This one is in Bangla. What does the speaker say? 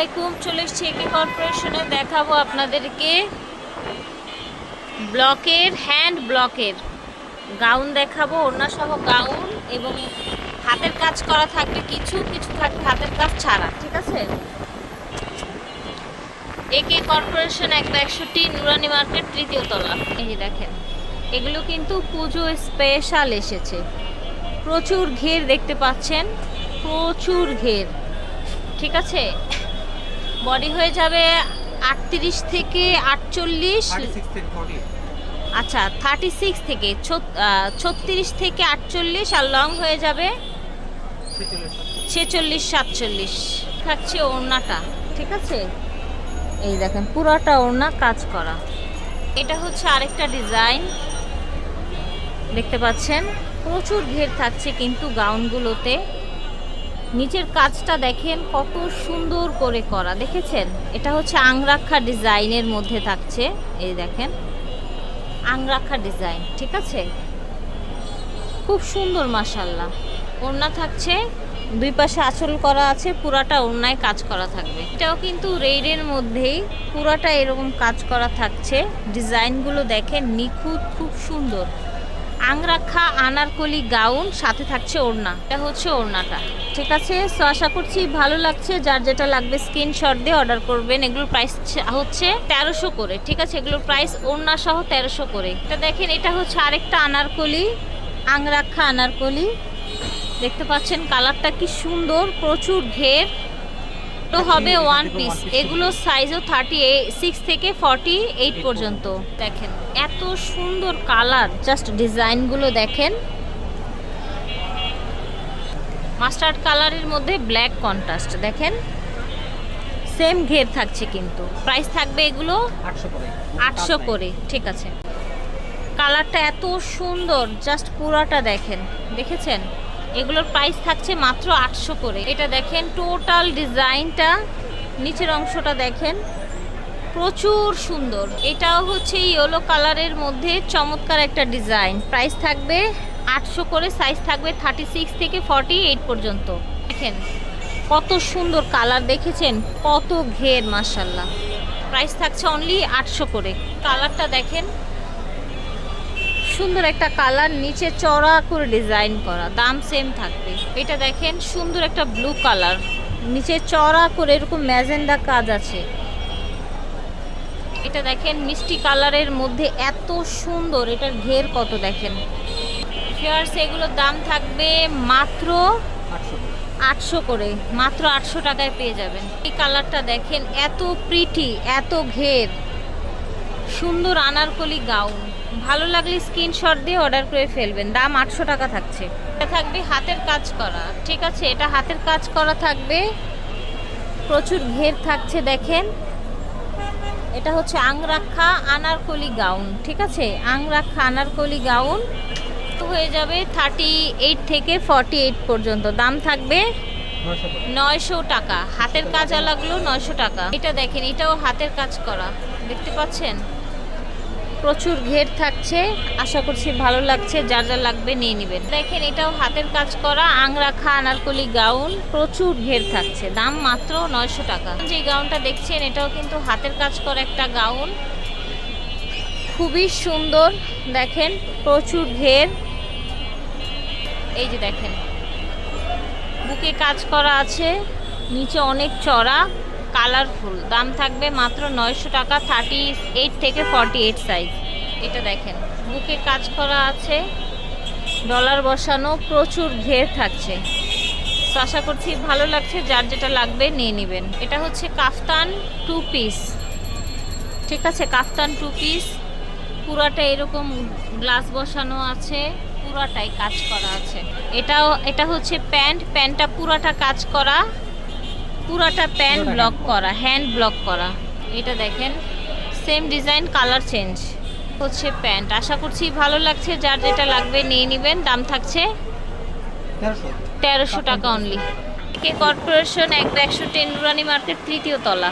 আলাইকুম, চলে এসছি একে কর্পোরেশনে। দেখাবো আপনাদেরকে ব্লকের, হ্যান্ড ব্লকের। গাউন দেখাবো, ওড়না সহ গাউন এবং হাতের কাজ করা থাকবে কিছু কিছু থাকবে হাতের কাজ ছাড়া, ঠিক আছে? একে কর্পোরেশন একটা একষট্টি নুরানি মার্কেট, তৃতীয় তলা। এই দেখেন, এগুলো কিন্তু পুজো স্পেশাল এসেছে। প্রচুর ঘের দেখতে পাচ্ছেন, প্রচুর ঘের, ঠিক আছে? বডি হয়ে যাবে আটত্রিশ থেকে আটচল্লিশ? আচ্ছা থার্টি সিক্স থেকে ছত্রিশ থেকে আটচল্লিশ আর লং হয়ে যাবে ছেচল্লিশ সাতচল্লিশ। থাকছে ওড়নাটা ঠিক আছে? এই দেখেন পুরাটা ওড়না কাজ করা। এটা হচ্ছে আরেকটা ডিজাইন দেখতে পাচ্ছেন? প্রচুর ঘের থাকছে কিন্তু গাউনগুলোতে নিচের কাজটা দেখেন কত সুন্দর করে করা। দেখেছেন? এটা হচ্ছে আংরাক্ষা ডিজাইনের মধ্যে থাকছে। এই দেখেন, আংরাক্ষা ডিজাইন, ঠিক আছে? খুব সুন্দর মাসাল্লাহ ওড়না থাকছে, দুই পাশে আঁচল করা আছে, পুরাটা ওড়নায় কাজ করা থাকবে। এটাও কিন্তু রেডের মধ্যেই পুরাটা এরকম কাজ করা থাকছে। ডিজাইনগুলো দেখেন নিখুঁত, খুব সুন্দর। আংরাখা আনারকলি গাউন, সাথে থাকছে ওড়না। এটা হচ্ছে ওড়নাটা। ঠিক আছে? সো আশা করছি ভালো লাগছে। যার যেটা লাগবে স্ক্রিনশট দিয়ে অর্ডার করবেন। এগুলোর প্রাইস হচ্ছে তেরোশো করে। ঠিক আছে? এগুলোর প্রাইস ওড়না সহ তেরোশো করে। এটা দেখেন, এটা হচ্ছে আরেকটা আনারকলি, আংরাখা আনারকলি। দেখতে পাচ্ছেন কালারটা কি সুন্দর, প্রচুর ঘের। তো হবে ওয়ান পিস এগুলো সাইজও থার্টি সিক্স থেকে ফর্টি এইট পর্যন্ত। দেখেন এত সুন্দর কালার জাস্ট ডিজাইনগুলো দেখেন। মাস্টার্ড কালারের মধ্যে ব্ল্যাক কন্ট্রাস্ট দেখেন। সেম ঘের থাকছে কিন্তু। প্রাইস থাকবে এগুলো আটশো করে। ঠিক আছে। কালারটা এত সুন্দর জাস্ট পুরাটা দেখেন। দেখেছেন? এগুলোর প্রাইস থাকছে মাত্র আটশো করে। এটা দেখেন টোটাল ডিজাইনটা, নিচের অংশটা দেখেন, প্রচুর সুন্দর। এটাও হচ্ছে ইয়েলো কালারের মধ্যে চমৎকার একটা ডিজাইন প্রাইস থাকবে আটশো করে সাইজ থাকবে থার্টি সিক্স থেকে ফর্টি এইট পর্যন্ত। দেখেন, কত সুন্দর কালার দেখেছেন, কত ঘের মাসাল্লাহ প্রাইস থাকছে অনলি আটশো করে। কালারটা দেখেন সুন্দর একটা কালার, নিচে চড়া করে ডিজাইন করা, দাম সেম থাকবে। এটা দেখেন, সুন্দর একটা ব্লু কালার নিচে চড়া করে এরকম ম্যাজেন্ডা কাজ আছে। এটা দেখেন, মিষ্টি কালারের মধ্যে এত সুন্দর, এটার ঘের কত দেখেন। ফিয়ার্স এগুলোর দাম থাকবে মাত্র আটশো করে, মাত্র আটশো টাকায় পেয়ে যাবেন। এই কালারটা দেখেন, এত প্রিটি এত ঘের। সুন্দর আনারকলি গাউন। ভালো লাগলে স্ক্রিনশট দিয়ে অর্ডার করে ফেলবেন। দাম আটশো টাকা থাকছে। এটা থাকবে হাতের কাজ করা। ঠিক আছে, এটা হাতের কাজ করা থাকবে। প্রচুর ঘের থাকছে, দেখেন। এটা হচ্ছে আংরাক্ষা আনারকলি গাউন। ঠিক আছে আংরাক্ষা আনারকলি গাউন। হয়ে যাবে থার্টি এইট থেকে ফর্টি এইট পর্যন্ত। দাম থাকবে নয়শো টাকা। হাতের কাজ লাগল নয়শো টাকা। এটা দেখেন, এটাও হাতের কাজ করা। দেখতে পাচ্ছেন? প্রচুর ঘের থাকছে। আশা করছি ভালো লাগছে, যার যা লাগবে নিয়ে নেবেন। দেখেন, এটাও হাতের কাজ করা আংরাখা আনারকলি গাউন, প্রচুর ঘের থাকছে। দাম মাত্র নয়শো টাকা। যে গাউনটা দেখছেন, এটাও কিন্তু হাতের কাজ করা একটা গাউন। খুবই সুন্দর, দেখেন, প্রচুর ঘের। এই যে দেখেন, বুকে কাজ করা আছে, নিচে অনেক চড়া। কালারফুল। দাম থাকবে মাত্র নয়শো টাকা থার্টি এইট থেকে ফর্টি এইট সাইজ এটা দেখেন বুকে কাজ করা আছে ডলার বসানো, প্রচুর ঘের থাকছে। তো আশা করছি ভালো লাগছে, যার যেটা লাগবে নিয়ে নেবেন। এটা হচ্ছে কাফতান টু পিস ঠিক আছে, কাফতান টু পিস পুরাটা এরকম গ্লাস বসানো আছে, পুরাটাই কাজ করা আছে। এটাও, এটা হচ্ছে প্যান্ট, প্যান্টটা পুরাটা কাজ করা। পুরাটা প্যান্ট ব্লক করা হ্যান্ড ব্লক করা। এটা দেখেন সেম ডিজাইন কালার চেঞ্জ। হচ্ছে প্যান্ট। আশা করছি ভালো লাগছে যার যেটা লাগবে নিয়ে নেবেন। দাম থাকছে তেরোশো। টাকা অনলি কে কর্পোরেশন এক একশো টেন মার্কেট তৃতীয় তলা।